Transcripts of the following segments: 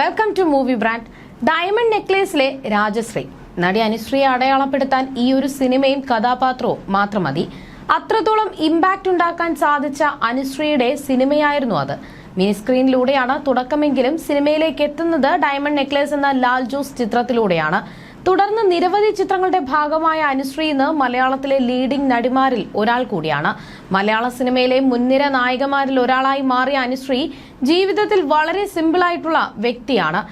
Welcome to movie brand diamond നെക്ലേസിലെ Rajashree. നടി അനുശ്രീയെ അടയാളപ്പെടുത്താൻ ഈ ഒരു സിനിമയും കഥാപാത്രവും മാത്രം മതി. അത്രത്തോളം ഇമ്പാക്റ്റ് ഉണ്ടാക്കാൻ സാധിച്ച അനുശ്രീയുടെ സിനിമയായിരുന്നു അത്. മിനി സ്ക്രീനിലൂടെയാണ് തുടക്കമെങ്കിലും സിനിമയിലേക്ക് എത്തുന്നത് ഡയമണ്ട് നെക്ലേസ് എന്ന ലാൽ ജോസ് ചിത്രത്തിലൂടെയാണ്. തുടർന്ന് നിരവധി ചിത്രങ്ങളുടെ ഭാഗമായ അനുശ്രീ ഇന്ന് മലയാളത്തിലെ ലീഡിംഗ് നടിമാരിൽ ഒരാൾ കൂടിയാണ്. മലയാള സിനിമയിലെ മുൻനിര നായികമാരിൽ ഒരാളായി മാറിയ അനുശ്രീ ജീവിതത്തിൽ വളരെ സിമ്പിളായിട്ടുള്ള വ്യക്തിയാണ്.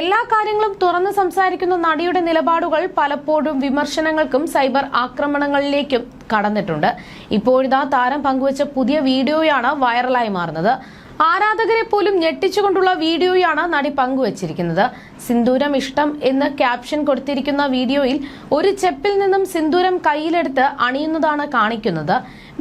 എല്ലാ കാര്യങ്ങളും തുറന്ന് സംസാരിക്കുന്ന നടിയുടെ നിലപാടുകൾ പലപ്പോഴും വിമർശനങ്ങൾക്കും സൈബർ ആക്രമണങ്ങളിലേക്കും കടന്നിട്ടുണ്ട്. ഇപ്പോഴിതാ താരം പങ്കുവച്ച പുതിയ വീഡിയോയാണ് വൈറലായി മാറുന്നത്. ആരാധകരെ പോലും ഞെട്ടിച്ചുകൊണ്ടുള്ള വീഡിയോയാണ് നടി പങ്കുവച്ചിരിക്കുന്നത്. സിന്ദൂരം ഇഷ്ടം എന്ന് ക്യാപ്ഷൻ കൊടുത്തിരിക്കുന്ന വീഡിയോയിൽ ഒരു ചെപ്പിൽ നിന്നും സിന്ദൂരം കയ്യിലെടുത്ത് അണിയുന്നതാണ് കാണിക്കുന്നത്.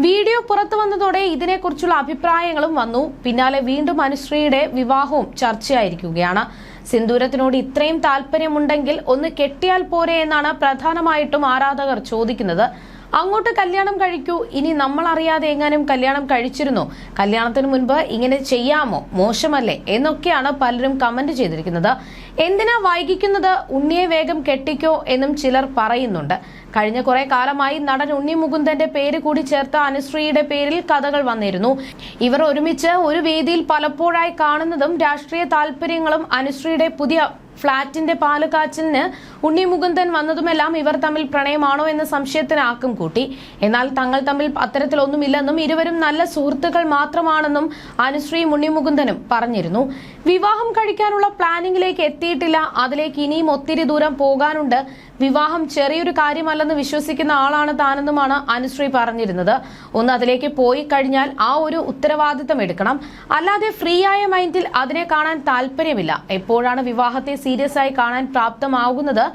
വീഡിയോ പുറത്തു വന്നതോടെ ഇതിനെക്കുറിച്ചുള്ള അഭിപ്രായങ്ങളും വന്നു. പിന്നാലെ വീണ്ടും അനുശ്രീയുടെ വിവാഹവും ചർച്ചയായിരിക്കുകയാണ്. സിന്ദൂരത്തിനോട് ഇത്രയും താല്പര്യമുണ്ടെങ്കിൽ ഒന്ന് കെട്ടിയാൽ പോരെ എന്നാണ് പ്രധാനമായിട്ടും ആരാധകർ ചോദിക്കുന്നത്. അങ്ങോട്ട് കല്യാണം കഴിക്കൂ. ഇനി നമ്മൾ അറിയാതെ എങ്ങാനും കല്യാണം കഴിച്ചിരുന്നോ? കല്യാണത്തിന് മുൻപ് ഇങ്ങനെ ചെയ്യാമോ? മോശമല്ലേ? എന്നൊക്കെയാണ് പലരും കമന്റ് ചെയ്തിരിക്കുന്നത്. എന്തിനാ വൈകിക്കുന്നത്? ഉണ്ണിയെ വേഗം കെട്ടിക്കോ എന്നും ചിലർ പറയുന്നുണ്ട്. കഴിഞ്ഞ കുറെ കാലമായി നടൻ ഉണ്ണി മുകുന്ദന്റെ പേര് കൂടി ചേർത്ത അനുശ്രീയുടെ പേരിൽ കഥകൾ വന്നിരുന്നു. ഇവർ ഒരുമിച്ച് ഒരു വേദിയിൽ പലപ്പോഴായി കാണുന്നതും രാഷ്ട്രീയ താല്പര്യങ്ങളും അനുശ്രീയുടെ പുതിയ ഫ്ളാറ്റിന്റെ പാൽ കാച്ചിലിന് ഉണ്ണി മുകുന്ദൻ വന്നതുമെല്ലാം ഇവർ തമ്മിൽ പ്രണയമാണോ എന്ന സംശയത്തിന് ആക്കം കൂട്ടി. എന്നാൽ തങ്ങൾ തമ്മിൽ അത്തരത്തിലൊന്നുമില്ലെന്നും ഇരുവരും നല്ല സുഹൃത്തുക്കൾ മാത്രമാണെന്നും അനുശ്രീയും ഉണ്ണി മുകുന്ദനും പറഞ്ഞിരുന്നു. വിവാഹം കഴിക്കാനുള്ള പ്ലാനിങ്ങിലേക്ക് എത്തിയിട്ടില്ല. അതിലേക്ക് ഇനിയും ഒത്തിരി ദൂരം പോകാനുണ്ട്. വിവാഹം ചെറിയൊരു കാര്യമല്ലെന്ന് വിശ്വസിക്കുന്ന ആളാണ് താനെന്നുമാണ് അനുശ്രീ പറഞ്ഞിരുന്നത്. ഒന്ന് അതിലേക്ക് പോയി കഴിഞ്ഞാൽ ആ ഒരു ഉത്തരവാദിത്തം എടുക്കണം. അല്ലാതെ ഫ്രീ ആയ മൈൻഡിൽ അതിനെ കാണാൻ താല്പര്യമില്ല. എപ്പോഴാണ് വിവാഹത്തെ സീരിയസ് ആയി കാണാൻ പ്രാപ്തമാകുന്നത്?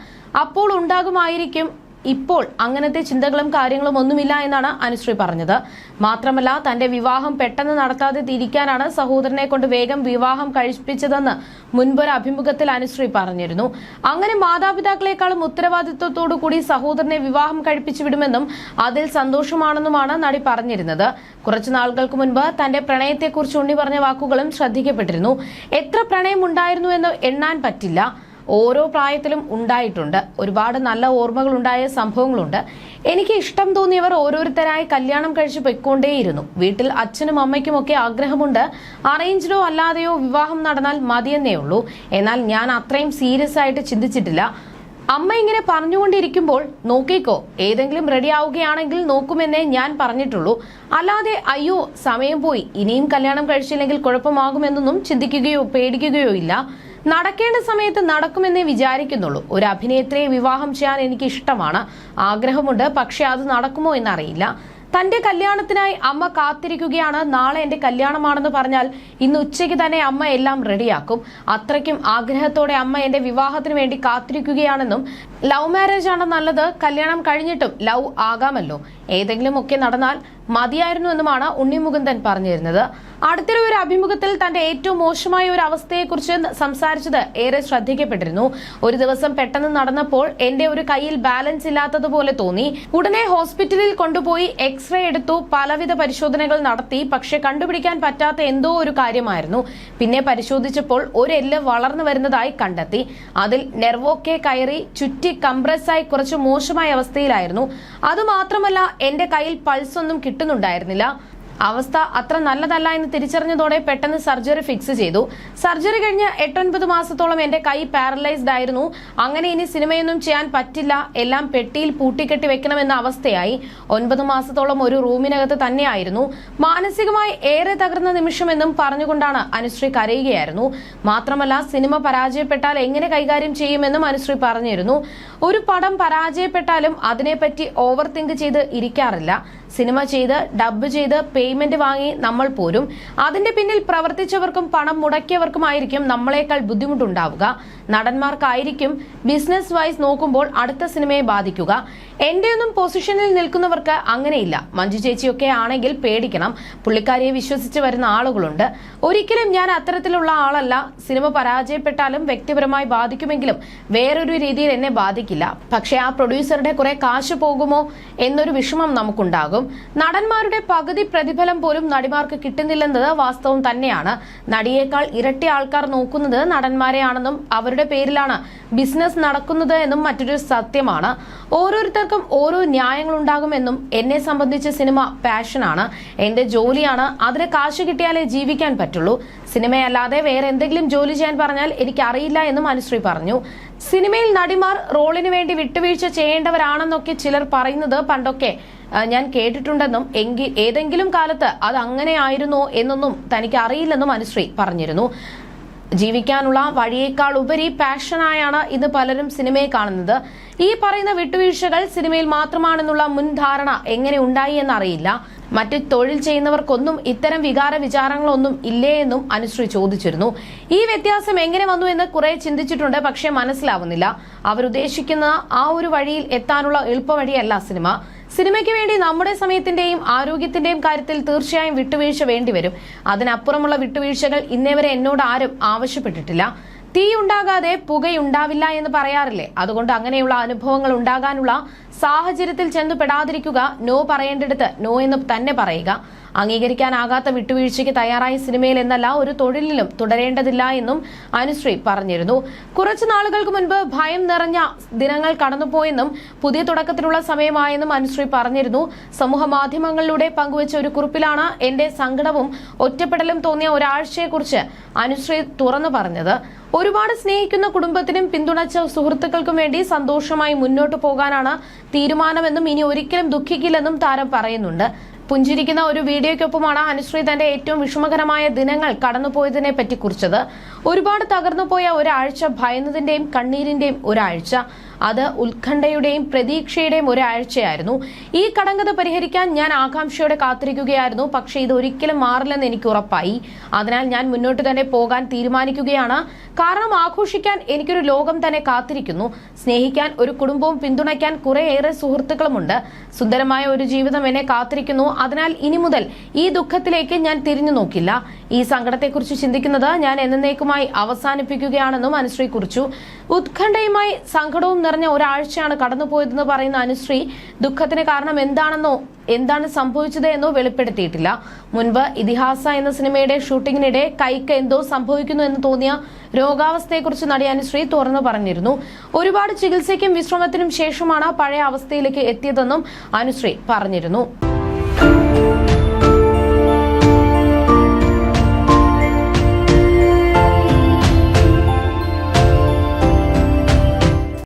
അപ്പോൾ ഉണ്ടാകുമായിരിക്കും ഇപ്പോൾ അങ്ങനത്തെ ചിന്തകളും കാര്യങ്ങളും ഒന്നുമില്ല എന്നാണ് അനുശ്രീ പറഞ്ഞത്. മാത്രമല്ല തന്റെ വിവാഹം പെട്ടെന്ന് നടത്താതെ തിരിക്കാനാണ് സഹോദരനെ കൊണ്ട് വേഗം വിവാഹം കഴിപ്പിച്ചതെന്ന് മുൻപൊരു അഭിമുഖത്തിൽ അനുശ്രീ പറഞ്ഞിരുന്നു. അങ്ങനെ മാതാപിതാക്കളെക്കാളും ഉത്തരവാദിത്വത്തോടു കൂടി സഹോദരനെ വിവാഹം കഴിപ്പിച്ചു വിടുമെന്നും അതിൽ സന്തോഷമാണെന്നുമാണ് നടി പറഞ്ഞിരുന്നത്. കുറച്ചു നാളുകൾക്ക് മുൻപ് തന്റെ പ്രണയത്തെക്കുറിച്ച് ഉണ്ണി പറഞ്ഞ വാക്കുകളും ശ്രദ്ധിക്കപ്പെട്ടിരുന്നു. എത്ര പ്രണയം ഉണ്ടായിരുന്നു എന്ന് എണ്ണാൻ പറ്റില്ല. ഓരോ പ്രായത്തിലും ഉണ്ടായിട്ടുണ്ട്. ഒരുപാട് നല്ല ഓർമ്മകൾ ഉണ്ടായ സംഭവങ്ങളുണ്ട്. എനിക്ക് ഇഷ്ടം തോന്നിയവർ ഓരോരുത്തരായി കല്യാണം കഴിച്ച് പൊയ്ക്കൊണ്ടേയിരുന്നു. വീട്ടിൽ അച്ഛനും അമ്മയ്ക്കും ഒക്കെ ആഗ്രഹമുണ്ട്. അറേഞ്ച്ഡോ അല്ലാതെയോ വിവാഹം നടന്നാൽ മതിയെന്നേ ഉള്ളൂ. എന്നാൽ ഞാൻ അത്രയും സീരിയസ് ആയിട്ട് ചിന്തിച്ചിട്ടില്ല. അമ്മ ഇങ്ങനെ പറഞ്ഞുകൊണ്ടിരിക്കുമ്പോൾ നോക്കിക്കോ ഏതെങ്കിലും റെഡി ആവുകയാണെങ്കിൽ നോക്കുമെന്നേ ഞാൻ പറഞ്ഞിട്ടുള്ളൂ. അല്ലാതെ അയ്യോ സമയം പോയി. ഇനിയും കല്യാണം കഴിച്ചില്ലെങ്കിൽ കുഴപ്പമാകുമെന്നൊന്നും ചിന്തിക്കുകയോ പേടിക്കുകയോ ഇല്ല. നടക്കേണ്ട സമയത്ത് നടക്കുമെന്നേ വിചാരിക്കുന്നുള്ളൂ. ഒരു അഭിനേത്രിയെ വിവാഹം ചെയ്യാൻ എനിക്ക് ഇഷ്ടമാണ് ആഗ്രഹമുണ്ട് പക്ഷെ അത് നടക്കുമോ എന്നറിയില്ല. തന്റെ കല്യാണത്തിനായി അമ്മ കാത്തിരിക്കുകയാണ്. നാളെ എന്റെ കല്യാണമാണെന്ന് പറഞ്ഞാൽ ഇന്ന് ഉച്ചയ്ക്ക് തന്നെ അമ്മ എല്ലാം റെഡിയാക്കും. അത്രയ്ക്കും ആഗ്രഹത്തോടെ അമ്മ എന്റെ വിവാഹത്തിന് വേണ്ടി കാത്തിരിക്കുകയാണെന്നും ലവ് മാരേജ് ആണ് നല്ലത്? കല്യാണം കഴിഞ്ഞിട്ടും ലവ് ആകാമല്ലോ. ഏതെങ്കിലും ഒക്കെ നടന്നാൽ മതിയായിരുന്നു എന്നുമാണ് ഉണ്ണി മുകുന്ദൻ പറഞ്ഞിരുന്നത്. അടുത്തിടെ ഒരു അഭിമുഖത്തിൽ തന്റെ ഏറ്റവും മോശമായ ഒരു അവസ്ഥയെക്കുറിച്ച് സംസാരിച്ചത് ഏറെ ശ്രദ്ധിക്കപ്പെട്ടിരുന്നു. ഒരു ദിവസം പെട്ടെന്ന് നടന്നപ്പോൾ എന്റെ ഒരു കയ്യിൽ ബാലൻസ് ഇല്ലാത്തതുപോലെ തോന്നി. ഉടനെ ഹോസ്പിറ്റലിൽ കൊണ്ടുപോയി എക്സ്റേ എടുത്തു പലവിധ പരിശോധനകൾ നടത്തി പക്ഷെ കണ്ടുപിടിക്കാൻ പറ്റാത്ത എന്തോ ഒരു കാര്യമായിരുന്നു. പിന്നെ പരിശോധിച്ചപ്പോൾ ഒരു എല്ല് വളർന്നു വരുന്നതായി കണ്ടെത്തി. അതിൽ നെർവോക്കെ കയറി ചുറ്റി കംപ്രസ് ആയി കുറച്ച് മോശമായ അവസ്ഥയിലായിരുന്നു. അതുമാത്രമല്ല എന്റെ കയ്യിൽ പൾസ് ഒന്നും കിട്ടുന്നുണ്ടായിരുന്നില്ല. അവസ്ഥ അത്ര നല്ലതല്ല എന്ന് തിരിച്ചറിഞ്ഞതോടെ പെട്ടെന്ന് സർജറി ഫിക്സ് ചെയ്തു. സർജറി കഴിഞ്ഞ് എട്ടൊൻപത് മാസത്തോളം എന്റെ കൈ പാരലൈസ്ഡ് ആയിരുന്നു. അങ്ങനെ ഇനി സിനിമയൊന്നും ചെയ്യാൻ പറ്റില്ല. എല്ലാം പെട്ടിയിൽ പൂട്ടിക്കെട്ടി വെക്കണമെന്ന അവസ്ഥയായി. ഒൻപത് മാസത്തോളം ഒരു റൂമിനകത്ത് തന്നെയായിരുന്നു. മാനസികമായി ഏറെ തകർന്ന നിമിഷമെന്നും പറഞ്ഞുകൊണ്ടാണ് അനുശ്രീ കരയുകയായിരുന്നു. മാത്രമല്ല സിനിമ പരാജയപ്പെട്ടാൽ എങ്ങനെ കൈകാര്യം ചെയ്യുമെന്നും അനുശ്രീ പറഞ്ഞിരുന്നു. ഒരു പടം പരാജയപ്പെട്ടാലും അതിനെപ്പറ്റി ഓവർ തിങ്ക് ചെയ്ത് ഇരിക്കാറില്ല. സിനിമ ചെയ്ത് ഡബ് ചെയ്ത് പേയ്മെന്റ് വാങ്ങി നമ്മൾ പോരും. അതിന്റെ പിന്നിൽ പ്രവർത്തിച്ചവർക്കും പണം മുടക്കിയവർക്കുമായിരിക്കും നമ്മളെക്കാൾ ബുദ്ധിമുട്ടുണ്ടാവുക. നടന്മാർക്കായിരിക്കും ബിസിനസ് വൈസ് നോക്കുമ്പോൾ അടുത്ത സിനിമയെ ബാധിക്കുക. എന്റെ ഒന്നും പൊസിഷനിൽ നിൽക്കുന്നവർക്ക് അങ്ങനെയില്ല. മഞ്ജു ചേച്ചിയൊക്കെ ആണെങ്കിൽ പേടിക്കണം. പുള്ളിക്കാരിയെ വിശ്വസിച്ച് വരുന്ന ആളുകളുണ്ട്. ഒരിക്കലും ഞാൻ അത്തരത്തിലുള്ള ആളല്ല. സിനിമ പരാജയപ്പെട്ടാലും വ്യക്തിപരമായി ബാധിക്കുമെങ്കിലും വേറൊരു രീതിയിൽ എന്നെ ബാധിക്കില്ല. പക്ഷെ ആ പ്രൊഡ്യൂസറുടെ കുറെ കാശ് പോകുമോ എന്നൊരു വിഷമം നമുക്കുണ്ടാകും. പറയുന്നതും നടന്മാരുടെ പകുതി പ്രതിഫലം പോലും നടിമാർക്ക് കിട്ടുന്നില്ലെന്നത് വാസ്തവം തന്നെയാണ്. നടിയേക്കാൾ ഇരട്ടി ആൾക്കാർ നോക്കുന്നത് നടന്മാരെയാണെന്നും അവരുടെ പേരിലാണ് ബിസിനസ് നടക്കുന്നത് എന്നും മറ്റൊരു സത്യമാണ്. ഓരോരുത്തർക്കും ഓരോ ന്യായങ്ങളുണ്ടാകുമെന്നും എന്നെ സംബന്ധിച്ച് സിനിമ പാഷനാണ്. എന്റെ ജോലിയാണ്. അതിന് കാശ് കിട്ടിയാലേ ജീവിക്കാൻ പറ്റുള്ളൂ. സിനിമയല്ലാതെ വേറെ എന്തെങ്കിലും ജോലി ചെയ്യാൻ പറഞ്ഞാൽ എനിക്ക് അറിയില്ല എന്നും അനുശ്രീ പറഞ്ഞു. സിനിമയിൽ നടിമാർ റോളിന് വേണ്ടി വിട്ടുവീഴ്ച ചെയ്യേണ്ടവരാണെന്നൊക്കെ ചിലർ പറയുന്നത് പണ്ടൊക്കെ. ഞാൻ കേട്ടിട്ടുണ്ടെന്നും എങ്കിൽ ഏതെങ്കിലും കാലത്ത് അത് അങ്ങനെ ആയിരുന്നോ എന്നൊന്നും തനിക്ക് അറിയില്ലെന്നും അനുശ്രീ പറഞ്ഞിരുന്നു. ജീവിക്കാനുള്ള വഴിയേക്കാൾ ഉപരി പാഷനായാണ് ഇന്ന് പലരും സിനിമയെ കാണുന്നത്. ഈ പറയുന്ന വിട്ടുവീഴ്ചകൾ സിനിമയിൽ മാത്രമാണെന്നുള്ള മുൻധാരണ എങ്ങനെ ഉണ്ടായി എന്നറിയില്ല. മറ്റ് തൊഴിൽ ചെയ്യുന്നവർക്കൊന്നും ഇത്തരം വികാര വിചാരങ്ങളൊന്നും ഇല്ലേ എന്നും അനുശ്രീ ചോദിച്ചിരുന്നു. ഈ വ്യത്യാസം എങ്ങനെ വന്നു എന്ന് കുറെ ചിന്തിച്ചിട്ടുണ്ട് പക്ഷെ മനസ്സിലാവുന്നില്ല. അവരുദ്ദേശിക്കുന്ന ആ ഒരു വഴിയിൽ എത്താനുള്ള എളുപ്പവഴിയല്ല സിനിമ. സിനിമയ്ക്ക് വേണ്ടി നമ്മുടെ സമയത്തിന്റെയും ആരോഗ്യത്തിന്റെയും കാര്യത്തിൽ തീർച്ചയായും വിട്ടുവീഴ്ച വേണ്ടിവരും. അതിനപ്പുറമുള്ള വിട്ടുവീഴ്ചകൾ ഇന്നേവരെ എന്നോട് ആരും ആവശ്യപ്പെട്ടിട്ടില്ല. തീ ഉണ്ടാകാതെ പുകയുണ്ടാവില്ല എന്ന് പറയാറില്ലേ? അതുകൊണ്ട് അങ്ങനെയുള്ള അനുഭവങ്ങൾ ഉണ്ടാകാനുള്ള സാഹചര്യത്തിൽ ചെന്നുപെടാതിരിക്കുക. നോ പറയേണ്ടിടത്ത് നോ എന്ന് തന്നെ പറയുക. അംഗീകരിക്കാനാകാത്ത വിട്ടുവീഴ്ചയ്ക്ക് തയ്യാറായ സിനിമയിൽ എന്നല്ല ഒരു തൊഴിലിലും തുടരേണ്ടതില്ല എന്നും അനുശ്രീ പറഞ്ഞിരുന്നു. കുറച്ചു നാളുകൾക്ക് മുൻപ് ഭയം നിറഞ്ഞ ദിനങ്ങൾ കടന്നുപോയെന്നും പുതിയ തുടക്കത്തിനുള്ള സമയമായെന്നും അനുശ്രീ പറഞ്ഞിരുന്നു. സമൂഹ മാധ്യമങ്ങളിലൂടെ പങ്കുവച്ച ഒരു കുറിപ്പിലാണ് എന്റെ സങ്കടവും ഒറ്റപ്പെടലും തോന്നിയ ഒരാഴ്ചയെക്കുറിച്ച് അനുശ്രീ തുറന്നു പറഞ്ഞത്. ഒരുപാട് സ്നേഹിക്കുന്ന കുടുംബത്തിനും പിന്തുണച്ച സുഹൃത്തുക്കൾക്കും വേണ്ടി സന്തോഷമായി മുന്നോട്ട് പോകാനാണ് തീരുമാനമെന്നും ഇനി ഒരിക്കലും ദുഃഖിക്കില്ലെന്നും താരം പറയുന്നുണ്ട്. പുഞ്ചിരിക്കുന്ന ഒരു വീഡിയോയ്ക്കൊപ്പമാണ് അനുശ്രീ തന്റെ ഏറ്റവും വിഷമകരമായ ദിനങ്ങൾ കടന്നുപോയതിനെ പറ്റി കുറിച്ചത്. ഒരുപാട് തകർന്നുപോയ ഒരാഴ്ച ഭയന്നതിന്റെയും കണ്ണീരിന്റെയും ഒരാഴ്ച. അത് ഉത്കണ്ഠയുടെയും പ്രതീക്ഷയുടെയും ഒരാഴ്ചയായിരുന്നു. ഈ കടങ്കഥ പരിഹരിക്കാൻ ഞാൻ ആകാംക്ഷയോടെ കാത്തിരിക്കുകയായിരുന്നു. പക്ഷേ ഇത് ഒരിക്കലും മാറില്ലെന്ന് എനിക്ക് ഉറപ്പായി. അതിനാൽ ഞാൻ മുന്നോട്ട് തന്നെ പോകാൻ തീരുമാനിക്കുകയാണ്. കാരണം ആഘോഷിക്കാൻ എനിക്കൊരു ലോകം തന്നെ കാത്തിരിക്കുന്നു. സ്നേഹിക്കാൻ ഒരു കുടുംബവും പിന്തുണയ്ക്കാൻ കുറേയേറെ സുഹൃത്തുക്കളുമുണ്ട്. സുന്ദരമായ ഒരു ജീവിതം എന്നെ കാത്തിരിക്കുന്നു. അതിനാൽ ഇനി മുതൽ ഈ ദുഃഖത്തിലേക്ക് ഞാൻ തിരിഞ്ഞു നോക്കില്ല. ഈ സങ്കടത്തെക്കുറിച്ച് ചിന്തിക്കുന്നത് ഞാൻ എന്നേക്കുമായി അവസാനിപ്പിക്കുകയാണെന്നും അനുശ്രീ കുറിച്ചു. ഉത്കണ്ഠയുമായി സങ്കടവും നിറഞ്ഞ ഒരാഴ്ചയാണ് കടന്നുപോയതെന്ന് പറയുന്ന അനുശ്രീ ദുഃഖത്തിന് കാരണം എന്താണെന്നോ എന്താണ് സംഭവിച്ചത് എന്നോ വെളിപ്പെടുത്തിയിട്ടില്ല. മുൻപ് ഇതിഹാസ എന്ന സിനിമയുടെ ഷൂട്ടിങ്ങിനിടെ കൈക്ക് എന്തോ സംഭവിക്കുന്നു എന്ന് തോന്നിയ രോഗാവസ്ഥയെക്കുറിച്ച് നടി അനുശ്രീ തുറന്നു പറഞ്ഞിരുന്നു. ഒരുപാട് ചികിത്സയ്ക്കും വിശ്രമത്തിനും ശേഷമാണ് പഴയ അവസ്ഥയിലേക്ക് എത്തിയതെന്നും അനുശ്രീ പറഞ്ഞിരുന്നു.